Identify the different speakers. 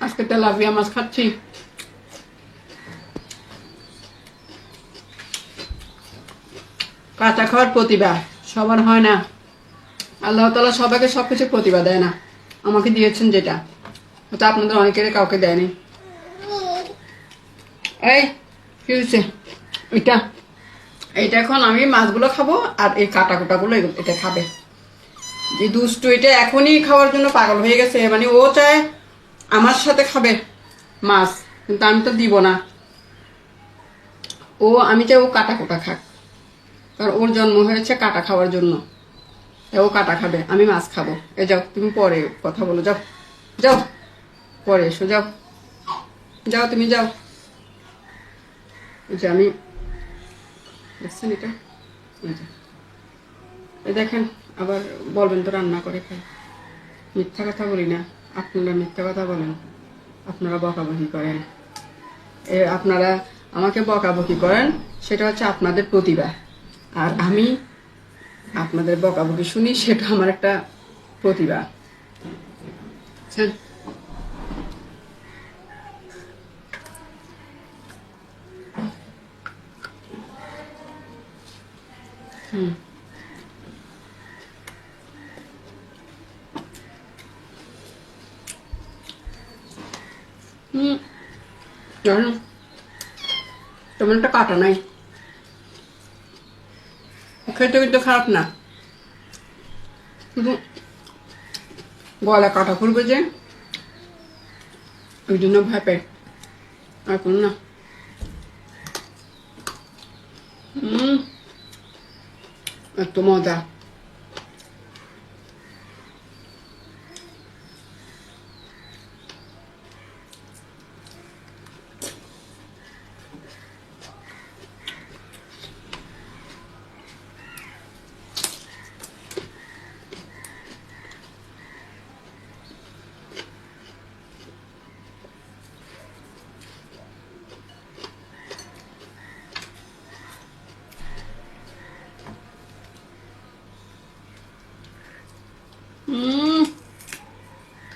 Speaker 1: আজকে তেলাপিয়া মাছ খাচ্ছি কাঁচা খাওয়ার প্রতিভা সবার হয় না আল্লাহ তালা সবাইকে সব কিছু প্রতিভা দেয় না আমাকে দিয়েছেন যেটা হয়তো আপনাদের অনেকের কাউকে দেয়নি এই কি হয়েছে এটা এইটা এখন আমি মাছগুলো খাব আর এই কাটা কুটাগুলো এটা খাবে যে দুষ্টু এটা এখনই খাওয়ার জন্য পাগল হয়ে গেছে মানে ও চায় আমার সাথে খাবে? মাছ, কিন্তু আমি তো দিব না। ও, আমি চাই ও কাটা কুটা খাক। কারণ ওর জন্ম হয়েছে কাটা খাওয়ার জন্য। ও কাটা খাবে, আমি মাছ খাব। এ, যাও, তুমি পরে কথা বলো, যাও। যাও, পরে এসো, যাও। যাও, তুমি যাও। যে আমি, দেখছেন এটা? দেখেন, আবার বলবেন তো রান্না করে খাই মিথ্যা কথা বলি না। আপনারা মিথ্যা কথা বলেন, আপনারা বকাবকি করেন। এ, আপনারা আমাকে বকাবকি করেন, সেটা হচ্ছে আপনাদের প্রতিভা। আর আমি আপনাদের বকাবকি শুনি, সেটা আমার একটা প্রতিভা? হুম। হুম তেমন একটা কাটা নাই। খেতে কিন্তু খারাপ না। শুধু গলা কাটা খুলবে যে। ওই জন্য ভয় কোনো না। হুম এত মজা।